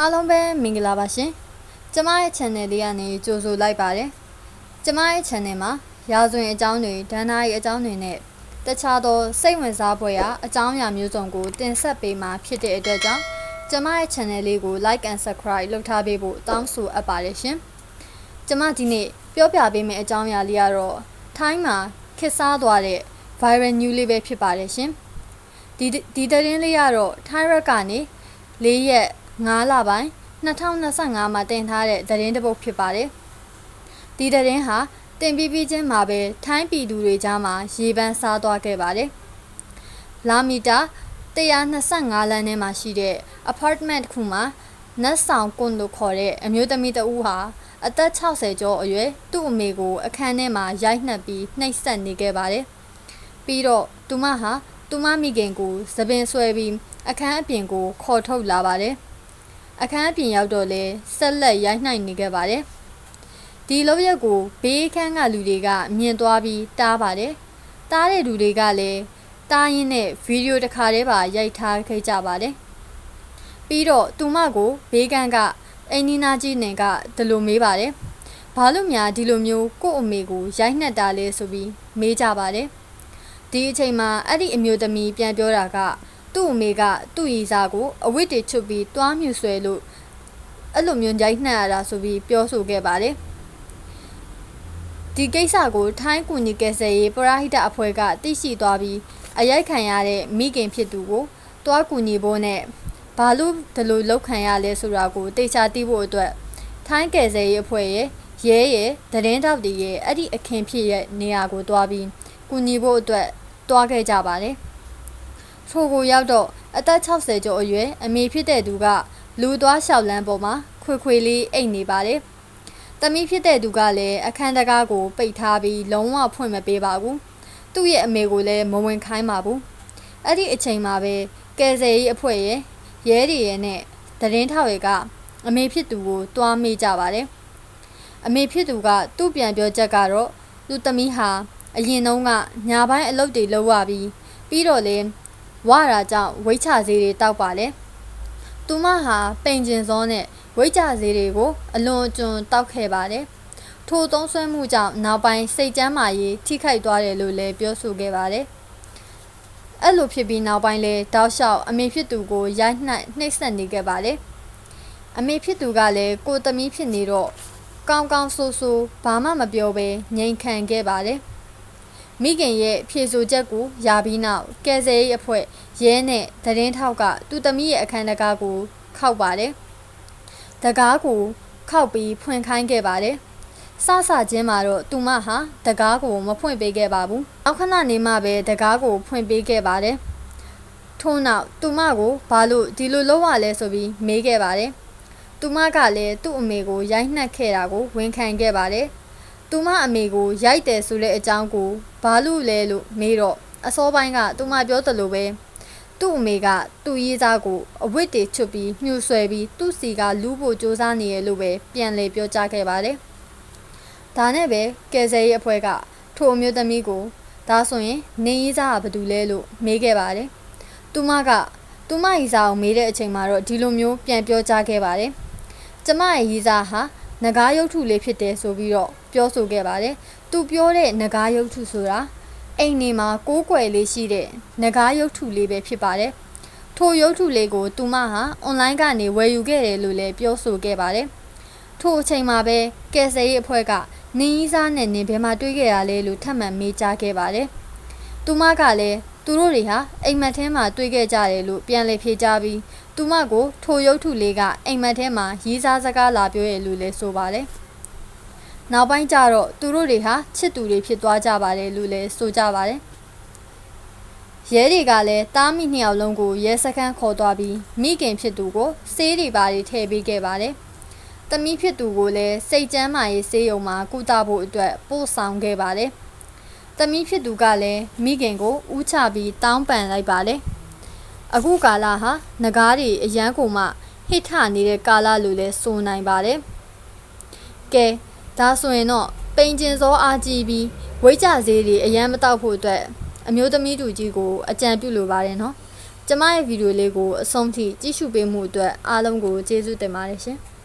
အားလုံးပဲမင်္ဂလာပါရှင်ကျမရဲ့ channel လေးကနေကြိုဆိုလိုက်ပါတယ်ကျမရဲ့ channel မှာရာဇဝင်အကြောင်းတွေဒဏ္ဍာရီအကြောင်းတွေနဲ့တခြားသောစိတ်ဝင်စားဖွယ်ရာအကြောင်းအရာမျိုးစုံကိုတင်ဆက်ပေးမှာဖြစ်တဲ့အတွက်ကြောင့်ကျမရဲ့ channel လေးကို like and subscribe လုပ်ထားပေးဖို့တောင်းဆိုအပ်ပါတယ်ရှင်ကျမဒီနေ့ပြောပြပေးမယ့်အကြောင်းအရာလေးကတော့ထိုင်းမှာခစ်စားသွားတဲ့ viral news လေးပဲဖြစ်ပါတယ်ရှင်ဒီဒီသတင်းလေးကတော့ထိုင်းရက်ကနေ၄ရက် 9လပိုင်း2025မှာတင်ထားတဲ့သတင်းတစ်ပုဒ်ဖြစ်ပါတယ်ဒီသတင်းဟာတင်ပြီးပြီးချင်းမှာပဲထိုင်းပြည်သူတွေကြားမှာရေပန်းစားသွားခဲ့ပါတယ်လာမီတာ125လမ်းထဲမှာရှိတဲ့ apartment တစ်ခုမှာနတ်ဆောင်ကွန်လို့ခေါ်တဲ့အမျိုးသမီးတဦးဟာအသက်60ကျော်အရွယ်သူ့အမေကိုအခန်းထဲမှာရိုက်နှက်ပြီးနှိပ်စက်နေခဲ့ပါတယ်။ပြီးတော့သူမဟာသူမမိခင်ကိုသပင်ဆွဲပြီးအခန်းအပြင်ကိုခေါ်ထုတ်လာပါတယ်။ အခန်းအပြင်ရောက်တော့လဲဆက်လက်ရိုက်နှိုက်နေခဲ့ပါတယ်။ဒီလောက်ရက်ကိုဘေးခန်းကလူတွေကမြင်သွားပြီးတားပါတယ်။တားတဲ့လူတွေကလည်းတားရင်းနဲ့ဗီဒီယိုတစ်ခါတည်းပါရိုက်ထားခဲ့ကြပါတယ်။ပြီးတော့သူမကိုဘေးကန်းကအင်းနီနာကြီးနေကဒီလိုမေးပါတယ်။ဘာလို့များဒီလိုမျိုးကို့အမေကိုရိုက်နှက်တာလဲဆိုပြီးမေးကြပါတယ်။ဒီအချိန်မှာအဲ့ဒီအမျိုးသမီးပြန်ပြောတာက သူ့အမေကသူ့ရီစာကိုအဝတ်တွေချွတ်ပြီးတွားမြူဆွဲလို့အဲ့လိုမျိုးရိုက်နှက်ရတာဆိုပြီးပြောဆိုခဲ့ပါတယ်။ဒီကိစ္စကိုထိုင်းကူညီကယ်ဆယ်ရေးပရဟိတအဖွဲ့ကသိရှိသွားပြီးအရိုက်ခံရတဲ့မိခင်ဖြစ်သူကိုတွားကူညီဖို့နဲ့ဘာလို့ဒီလိုလောက်ခံရလဲဆိုတာကိုတေချာသိဖို့အတွက်ထိုင်းကယ်ဆယ်ရေးအဖွဲ့ရဲ့ရဲရဲ့သတင်းတောက်တွေရဲ့အဲ့ဒီအခင်းဖြစ်ရဲ့နေရာကိုတွားပြီးကူညီဖို့အတွက်တွားခဲ့ကြပါတယ်။ ထိုကိုရောက်တော့အသက်60ကျော်အရွယ်အမေဖြစ်တဲ့သူကလူသွားလျှောက်လန်းပေါ်မှာခွေခွေလေးအိတ်နေပါတယ်။တမီးဖြစ်တဲ့သူကလည်းအခန်းတကားကိုပိတ်ထားပြီးလုံးဝဖွင့်မပေးပါဘူး။သူ့ရဲ့အမေကိုလည်းမဝင်ခိုင်းပါဘူး။အဲ့ဒီအချိန်မှာပဲကယ်ဆယ်ရေးအဖွဲ့ရဲ့ရဲတွေရဲ့နဲ့သတင်းထောက်တွေကအမေဖြစ်သူကိုတွားမေးကြပါတယ်။အမေဖြစ်သူကသူ့ပြန်ပြောချက်ကတော့သူ့သမီးဟာအရင်တုန်းကညာပိုင်းအလုပ်တွေလုပ်ရပြီးပြီးတော့လေ ဝါရာကြောင့်ဝိတ်ချဈေးတွေတောက်ပါလေ။သူမဟာပိန်ကျင်စောနဲ့ဝိတ်ချဈေးတွေကိုအလွန်အကျွံတောက်ခဲ့ပါတယ်။ထိုသုံးဆွဲမှုကြောင့်နောက်ပိုင်းစိတ်ကြမ်းမာရေးထိခိုက်သွားတယ်လို့လည်းပြောဆိုခဲ့ပါတယ်။အဲ့လိုဖြစ်ပြီးနောက်ပိုင်းလဲတောက်လျှောက်အမေဖြစ်သူကိုရိုက်နှက်နှိပ်စက်နေခဲ့ပါတယ်အမေဖြစ်သူကလည်းကိုသမီးဖြစ်နေတော့ကောင်းကောင်းဆိုးဆိုးဘာမှမပြောဘဲငြိမ်ခံခဲ့ပါတယ် မိခင်ရဲ့ဖြေဆိုချက်ကိုယာပြီးနောက်ကယ်ဆယ်ရေးအဖွဲ့ရဲနဲ့သတင်းထောက်ကသူ့သမီးရဲ့အခန်းတကားကို ခောက်ပါတယ်တကားကိုခောက်ပြီးဖွင့်ခိုင်းခဲ့ပါတယ်စစချင်းမှာတော့သူမဟာတကားကိုမဖွင့်ပေးခဲ့ပါဘူး။နောက်ခဏနေမှပဲတကားကိုဖွင့်ပေးခဲ့ပါတယ်။ထို့နောက်သူမကိုဘာလို့ဒီလိုလုပ်ရလဲဆိုပြီးမေးခဲ့ပါတယ်။သူမကလည်းသူ့အမေကိုရိုက်နှက်ခဲ့တာကိုဝန်ခံခဲ့ပါတယ်။ သူမအမေကိုရိုက်တယ်ဆိုတဲ့အကြောင်းကိုဘာလို့လဲလို့မေးတော့အစောပိုင်းကသူမပြောသလိုပဲသူ့အမေကသူ့ရေးသားကိုအဝတ်တွေချွတ်ပြီးညှို့ဆွဲပြီးသူ့စီကလူးဖို့စ조사နေရလို့ပဲပြန်လေပြောကြားခဲ့ပါတယ်။ဒါနဲ့ပဲကယ်ဆယ်ရေးအဖွဲ့ကထိုအမျိုးသမီးကိုဒါဆိုရင်နေရေးစားကဘာတူလဲလို့မေးခဲ့ပါတယ်။သူမကသူမရီစာကိုမေးတဲ့အချိန်မှာတော့ဒီလိုမျိုးပြန်ပြောကြားခဲ့ပါတယ်။ကျမရဲ့ရီစာဟာ ငကားရုပ်ထုလေးဖြစ်တယ်ဆိုပြီးတော့ပြောဆိုခဲ့ပါတယ်။သူပြောတဲ့ငကားရုပ်ထုဆိုတာအိမ်နေမှာကိုးကွယ်လေးရှိတဲ့ငကားရုပ်ထုလေးပဲဖြစ်ပါတယ်။ထိုရုပ်ထုလေးကိုသူမဟာအွန်လိုင်းကနေဝယ်ယူခဲ့တယ်လို့လည်းပြောဆိုခဲ့ပါတယ်။ထိုအချိန်မှာပဲကယ်ဆယ်ရေးအဖွဲ့ကနင်းကြီးစားနဲ့နင်းဘဲမှာတွေးခဲ့ရလဲလို့ထပ်မံမေးကြားခဲ့ပါတယ်။သူမကလည်းသူတို့တွေဟာအိမ်မက်ထဲမှာတွေးခဲ့ကြတယ်လို့ပြန်လည်ဖြေကြားပြီးသူမကိုထိုရုပ်ထုလေးကအိမ်မက်ထဲမှာရီးစားစကားလာပြောရလို့လည်းဆိုပါတယ်။နောက်ပိုင်းကျတော့သူတို့တွေဟာချစ်သူတွေဖြစ်သွားကြပါတယ်လို့လည်းဆိုကြပါတယ်။ရဲတွေကလည်းတားမိနှစ်ယောက်လုံးကိုရဲစခန်းခေါ်သွားပြီးမိခင်ဖြစ်သူကိုဆေးတွေပါတွေထည့်ပေးခဲ့ပါတယ်။။တမီးဖြစ်သူကိုလည်းစိတ်ကျမ်းမာရေးဆေးရုံမှာကုသဖို့အတွက်ပို့ဆောင်ခဲ့ပါတယ်။ တမီးဖြစ်သူကလည်းမိခင်ကိုဥချပြီးတောင်းပန်လိုက်ပါတယ်။အခုကာလဟာငကားတွေအရန်ကိုမှဟစ်ထနေတဲ့ကာလလို့လည်းဆိုနိုင်ပါတယ်။ကဲဒါဆိုရင်တော့ပိန်ကျင်စောအားကြီးပြီးဝိတ်ကြဈေးတွေအရန်မတောက်ဖို့အတွက်အမျိုးသမီးတူကြီးကိုအကြံပြုလိုပါတယ်နော်။ကျမရဲ့ဗီဒီယိုလေးကိုအဆုံးထိကြည့်ရှုပေးမှုအတွက်အားလုံးကိုကျေးဇူးတင်ပါတယ်ရှင်။